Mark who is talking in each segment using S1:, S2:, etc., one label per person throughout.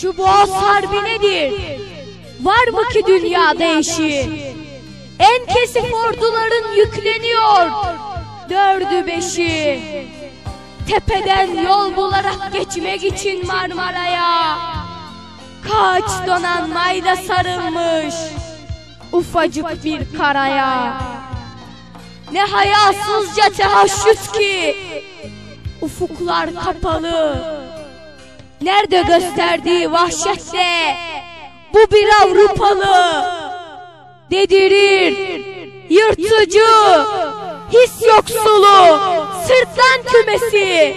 S1: Şu boğaz harbi nedir? Var mı ki dünyada eşi? En kesif orduların yükleniyor Dördü beşi. Tepeden yol bularak geçmek için Marmara'ya. Kaç donanmayla sarılmış. Ufacık bir karaya. Ne hayasızca tehaşüt ki. Ufuklar kapalı. Nerede gösterdiği vahşetle Bu bir Avrupalı Dedirir. Yırtıcı His yoksulu Sırtlan kümesi.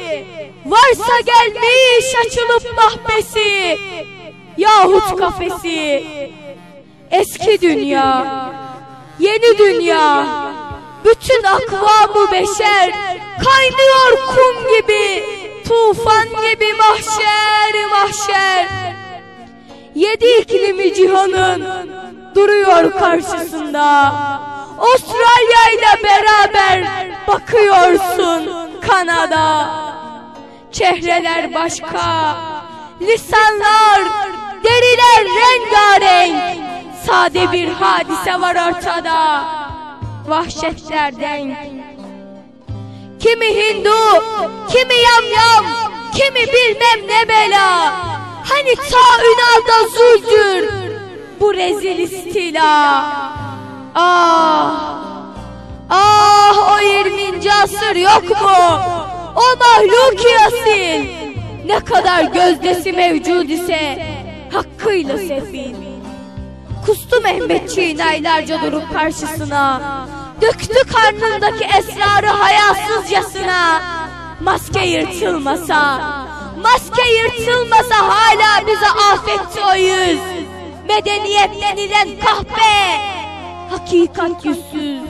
S1: Varsa gelmiş açılıp mahbesi Yahut kafesi. Eski dünya Yeni dünya. Bütün akvamı beşer. Kaynıyor kum gibi. Tufan gibi mahşer mahşer. Yedi iklimi cihanın duruyor karşısında. ile beraber bakıyorsun Kanada Çehreler başka Lisanlar Deriler rengarenk Sade bir hadise var ortada Vahşetlerden Kimi Hindu, kimi yamyam, kimi bilmem ne bela. Hani ta Ünal'da zuldür bu rezil istila. Ah, ah o 20. asır yok mu? O mahluk yasil. Ne kadar gözdesi mevcud ise hakkıyla sefil. Kustu Mehmetçiğin aylarca durup karşısına. Döktü karnındaki esrarı hayasızcasına. Maske yırtılmasa, maske yırtılmasa hala bize afetti o yüz. Medeniyet denilen kahpe, hakikat yüzsüz.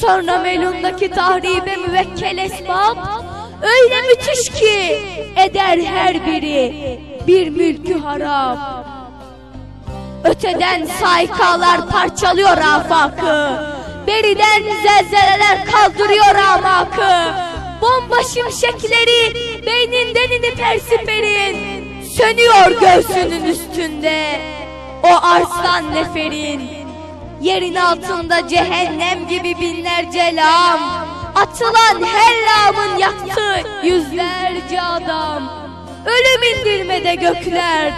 S1: Sonra melundaki tahribe müvekkel esbab, öyle müthiş ki eder her biri bir mülkü harap. Öteden saikalar parçalıyor afakı. Beriden zelzeleler kaldırıyor amakı. Bomba şimşekleri beyninden inip her siperin. Sönüyor göğsünün üstünde. O arslan neferin. Yerin altında cehennem gibi binlerce lam. Atılan her lamın yaktı yüzlerce adam. Ölüm indirmede gökler.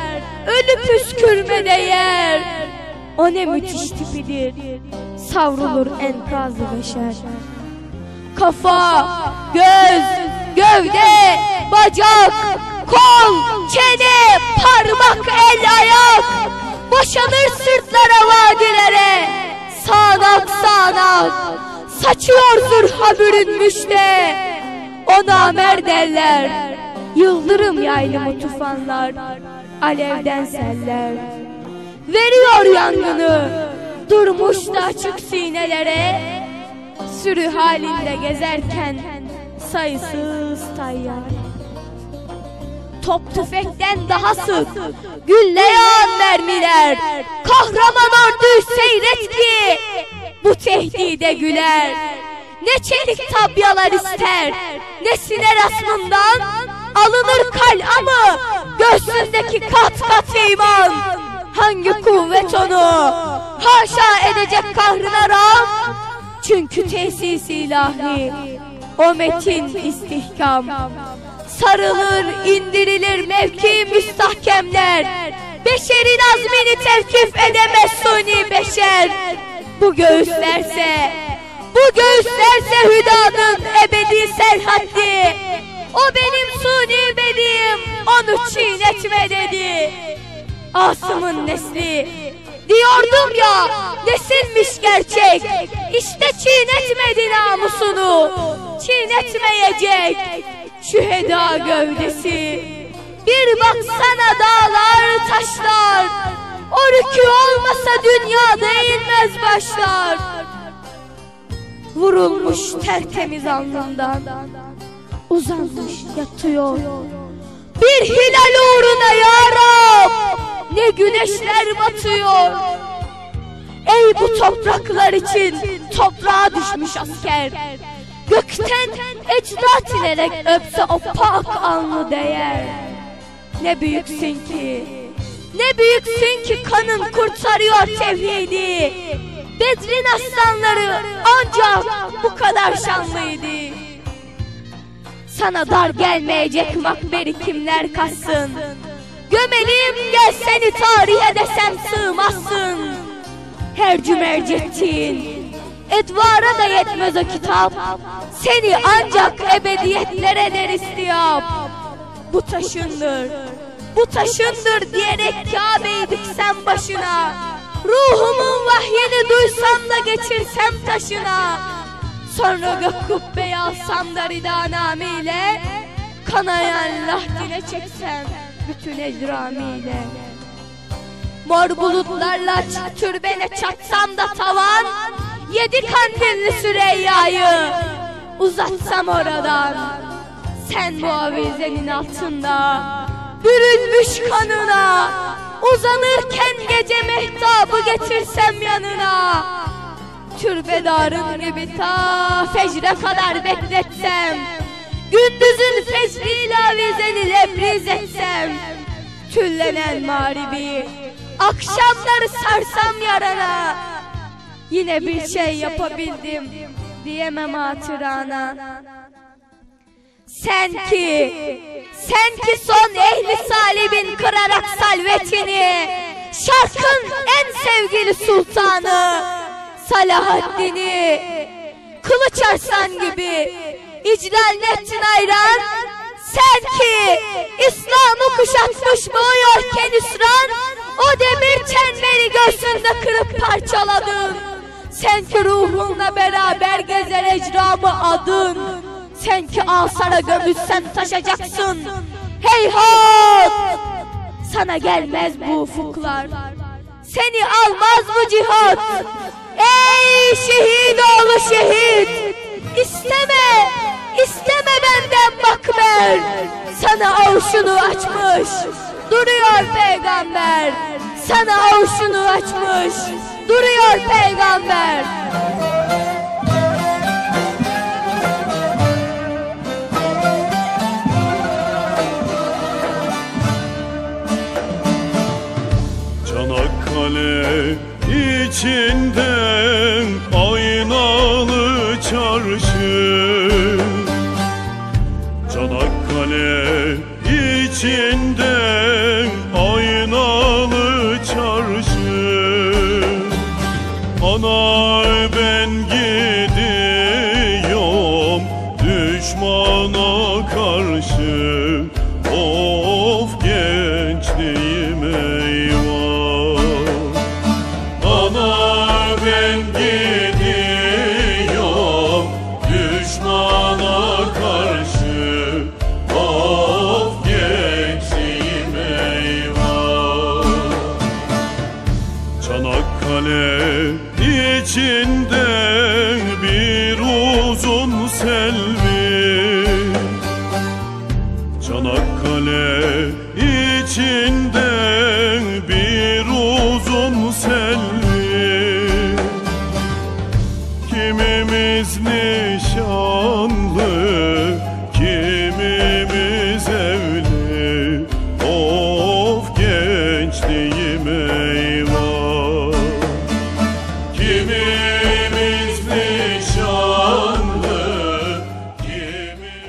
S1: Ölü püskürmede yer. O ne müthiş tipidir. Savrulur enkazı beşer. Kafa, göz, gövde, bacak, kol, çene, parmak, el, ayak. Boşanır sırtlara vadilere. Sağanak sağanak. Saçıyor zırha bürünmüş de. O namer derler. Yıldırım yaylımı tufanlar. Alevden seller. Veriyor yangını. Durmuş da açık sinelere. Sürü halinde gezerken sayısız tayyar. Top tüfekten daha sık gülle yağan mermiler. Kahraman ordu seyret ki. bu tehdide güler. Ne çelik tabyalar ister. ne siner asmından alınır kal'amı göğsündeki kat kat iman. Hangi kuvvet onu haşa edecek kahrına ram? Çünkü tesis ilahi. o metin istihkam. Sarılır indirilir mevki müstahkemler. Beşerin azmini tevkif edemez suni beşer. Bu göğüslerse, bu göğüslerse hüdanın ebedi serhaddi. O benim suni bedim, onu çiğnetme dedi. Asım'ın nesli, diyordum ya nesilmiş gerçek. İşte çiğnetmedi namusunu, çiğnetmeyecek. Şüheda gövdesi, bir baksana dağlar taşlar. O rükü olmasa dünyada eğilmez başlar. Vurulmuş tertemiz alnından. uzanmış yatıyor. Bir hilal uğruna ya Rab ne güneşler batıyor. Ey bu topraklar için toprağa düşmüş asker. Gökten ecdat inerek öpse o pak alnı değer. Ne büyüksün ki, ne büyüksün ki kanın kurtarıyor tevhidi. Bedrin aslanları ancak bu kadar şanlıydı. Sana dar gelmeyecek makberi kimler kassın. Gömelim gel seni tarihe desem sığmazsın. Her cümercettin. Edvara da yetmez o kitap. Seni ancak ebediyetlere der istiyap. Bu taşındır, bu taşındır diyerek Kabe'yi diksem başına. Ruhumun vahyini duysam da geçirsem taşına. Sonra gök kubbeyi alsam da ridanamiyle. Kanayan lahdine çeksem bütün ecramiyle. Mor bulutlarla türbene çatsam da tavan Yedi kandilli Süreyya'yı uzatsam oradan. Sen bu avizenin altında bürünmüş kanına Uzanırken gece mehtabı getirsem yanına. Türbedarın gibi ta fecre kadar bekletsem Gündüzün fecriyle avizeni lebriz etsem Tüllenen mağribi Akşamları sarsam yarana Yine bir şey yapabildim Diyemem hatırana Sen ki Sen ki son ehli salibin kırarak salvetini Şarkın en sevgili sultanı Salahaddin'i Kılıç Arslan gibi İclal Nettin Ayran Sen ki İslam'ı kuşatmış boğuyorken üsran O demir çemberi göğsünde kırıp parçaladın Sen ki ruhunla beraber gezer ecramı adın. Sen ki asara gömülsen taşacaksın. Heyhat Sana gelmez bu ufuklar. Seni almaz bu cihat. Ey şehit oğlu şehit! İsteme İsteme benden makber Sana avşunu açmış. Duruyor peygamber. Sana avşunu açmış Duruyor peygamber
S2: Ana ben gidiyorum canlı